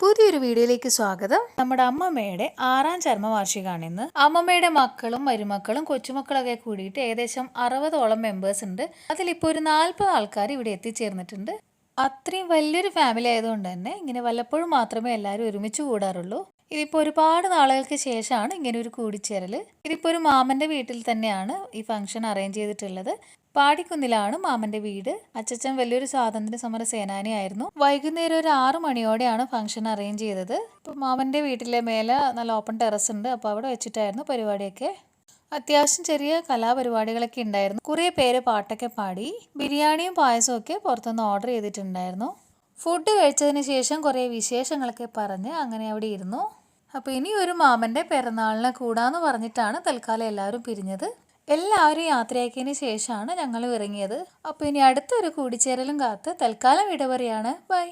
പുതിയൊരു വീഡിയോയിലേക്ക് സ്വാഗതം. നമ്മുടെ അമ്മമ്മയുടെ ആറാം ചർമ്മവാർഷികമാണ് ഇന്ന്. അമ്മമ്മയുടെ മക്കളും മരുമക്കളും കൊച്ചുമക്കളൊക്കെ കൂടിയിട്ട് ഏകദേശം അറുപതോളം മെമ്പേഴ്സ് ഉണ്ട്. അതിലിപ്പോൾ ഒരു നാൽപ്പത് ആൾക്കാർ ഇവിടെ എത്തിച്ചേർന്നിട്ടുണ്ട്. അത്രയും വലിയൊരു ഫാമിലി ആയതുകൊണ്ട് തന്നെ ഇങ്ങനെ വല്ലപ്പോഴും മാത്രമേ എല്ലാവരും ഒരുമിച്ച് കൂടാറുള്ളൂ. ഇതിപ്പോൾ ഒരുപാട് നാളുകൾക്ക് ശേഷമാണ് ഇങ്ങനെ ഒരു കൂടിച്ചേരൽ ഇതിപ്പോൾ ഒരു മാമന്റെ വീട്ടിൽ തന്നെയാണ് ഈ ഫംഗ്ഷൻ അറേഞ്ച് ചെയ്തിട്ടുള്ളത്. പാടിക്കുന്നിലാണ് മാമന്റെ വീട്. അച്ചച്ചൻ വലിയൊരു സ്വാതന്ത്ര്യ സമര സേനാനിയായിരുന്നു. വൈകുന്നേരം ഒരു ആറു മണിയോടെയാണ് ഫംഗ്ഷൻ അറേഞ്ച് ചെയ്തത്. ഇപ്പോൾ മാമന്റെ വീട്ടിലെ മേലെ നല്ല ഓപ്പൺ ടെറസ് ഉണ്ട്. അപ്പോൾ അവിടെ വെച്ചിട്ടായിരുന്നു പരിപാടിയൊക്കെ. അത്യാവശ്യം ചെറിയ കലാപരിപാടികളൊക്കെ ഉണ്ടായിരുന്നു. കുറേ പേര് പാട്ടൊക്കെ പാടി ബിരിയാണിയും പായസവും ഒക്കെ പുറത്തുനിന്ന് ഓർഡർ ചെയ്തിട്ടുണ്ടായിരുന്നു. ഫുഡ് കഴിച്ചതിന് ശേഷം കുറേ വിശേഷങ്ങളൊക്കെ പറഞ്ഞ് അങ്ങനെ അവിടെ ഇരുന്നു. അപ്പോൾ ഇനി ഒരു മാമന്റെ പിറന്നാളിനെ കൂടാന്ന് പറഞ്ഞിട്ടാണ് തൽക്കാലം എല്ലാവരും പിരിഞ്ഞത്. എല്ലാവരും യാത്രയാക്കിയതിന് ശേഷമാണ് ഞങ്ങൾ ഇറങ്ങിയത്. അപ്പോൾ ഇനി അടുത്തൊരു കൂടിച്ചേരലും കാത്ത് തൽക്കാലം ഇടവറിയാണ് ബൈ